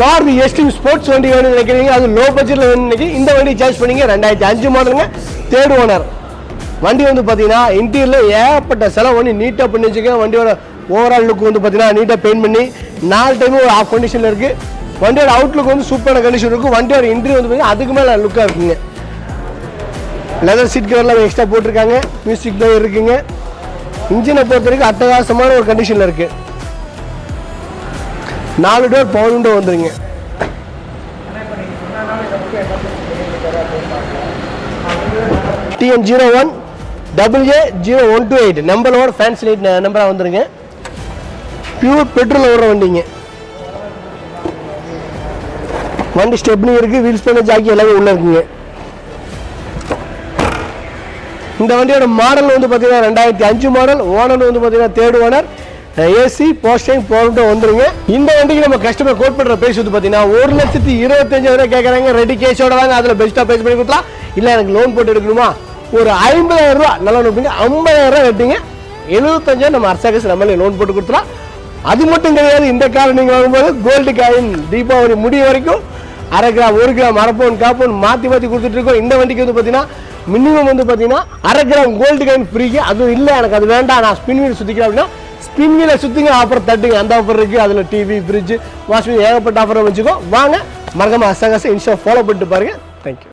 Maruti Esteem sports வண்டி வேணும்னு நினைக்கிறீங்க அது லோ பட்ஜெட்டில் வேணும்னு இந்த வண்டி சார்ஜ் பண்ணீங்க ரெண்டாயிரத்தி அஞ்சு மாடலுங்க தேர்ட் ஓனர் வண்டி வந்து பார்த்தீங்கன்னா இன்டீரியரில் ஏகப்பட்ட செலவு பண்ணி நீட்டாக பண்ணி வச்சுக்கேன் வண்டியோட ஓவரால் லுக் வந்து பார்த்தீங்கன்னா நீட்டாக பெயிண்ட் பண்ணி நாலு டைமும் ஒரு ஆஃப் கண்டிஷனில் இருக்குது வண்டியோட அவுட்லுக் வந்து சூப்பரான கண்டிஷன் இருக்கும் வண்டியோட இன்டீரியர் வந்து பார்த்தீங்கன்னா அதுக்கு மேலே லுக்காக இருக்குங்க. லெதர் சீட் கவர்லாம் எக்ஸ்ட்ரா போட்டிருக்காங்க. மியூசிக் தான் இருக்குங்க. இன்ஜினை பொறுத்த வரைக்கும் அட்டகாசமான ஒரு கண்டிஷனில் இருக்குது நாலு டோர் பவர் விண்டோ வந்துருங்க. TN zero one double A zero one two eight நம்பரோட ஒன் ஃபேன்சி லைட் நம்பராக வந்துருங்க. பியூர் பெட்ரோல் ஓடுற வண்டிங்க. வண்டி ஸ்டெப்னி இருக்குது வீல்ஸ் பண்ண ஜாக்கி எல்லாமே உள்ளே இருக்குங்க. இந்த வண்டியோட மாடல் வந்து பார்த்தீங்கன்னா ரெண்டாயிரத்தி அஞ்சு மாடல் ஓனர் வந்து பார்த்தீங்கன்னா தேர்ட் ஓனர் ஏசி போஸ்டிங் போகட்டும் வந்துருங்க. இந்த வண்டிக்கு நம்ம கஸ்டமர் கோட் பண்ணுற பேசி வந்து பார்த்தீங்கன்னா ஒரு லட்சத்தி இருபத்தஞ்சாயிரம் கேட்குறாங்க ரெடி கேஷோட வாங்க அதில் பெஸ்ட்டாக பேஸ் பண்ணி கொடுக்கலாம். இல்லை எனக்கு லோன் போட்டு எடுக்கணுமா? ஒரு ஐம்பதாயிரம் ரூபா நல்லா நோக்கிங்க ஐம்பதாயிரம் ரூபா கட்டிங்க. எழுபத்தஞ்சாயிரம் நம்ம அரசாங்க நம்மளே லோன் போட்டு கொடுத்துலாம் அது மட்டும் கிடையாது இந்த கார் நீங்கள் வாங்கும்போது கோல்டு காயின் தீபாவளி முடிய வரைக்கும் அரை கிராம் ஒரு கிராம் அரை காப்போன் மாற்றி மாற்றி கொடுத்துட்டு இருக்கோம். இந்த வண்டிக்கு வந்து பார்த்தீங்கன்னா மினிமம் வந்து பார்த்தீங்கன்னா அரை கிராம் கோல்டு காயின் ஃப்ரீக்கு அதுவும் இல்லை எனக்கு அது வேண்டாம். நான் ஸ்பின் வீல் சுற்றிக்கிறேன் அப்படின்னா ஸ்பின் வீலை சுற்றிங்க ஆஃபர் தட்டுங்க. அந்த ஆஃபர் இருக்குது அதில் டிவி ஃப்ரிட்ஜ் வாஷிங் ஏகப்பட்ட ஆஃபரை வச்சுக்கோ. வாங்க மறக்காமல் அசகாசம் இன்ஸ்டா ஃபாலோ பண்ணிட்டு பாருங்க. தேங்க்யூ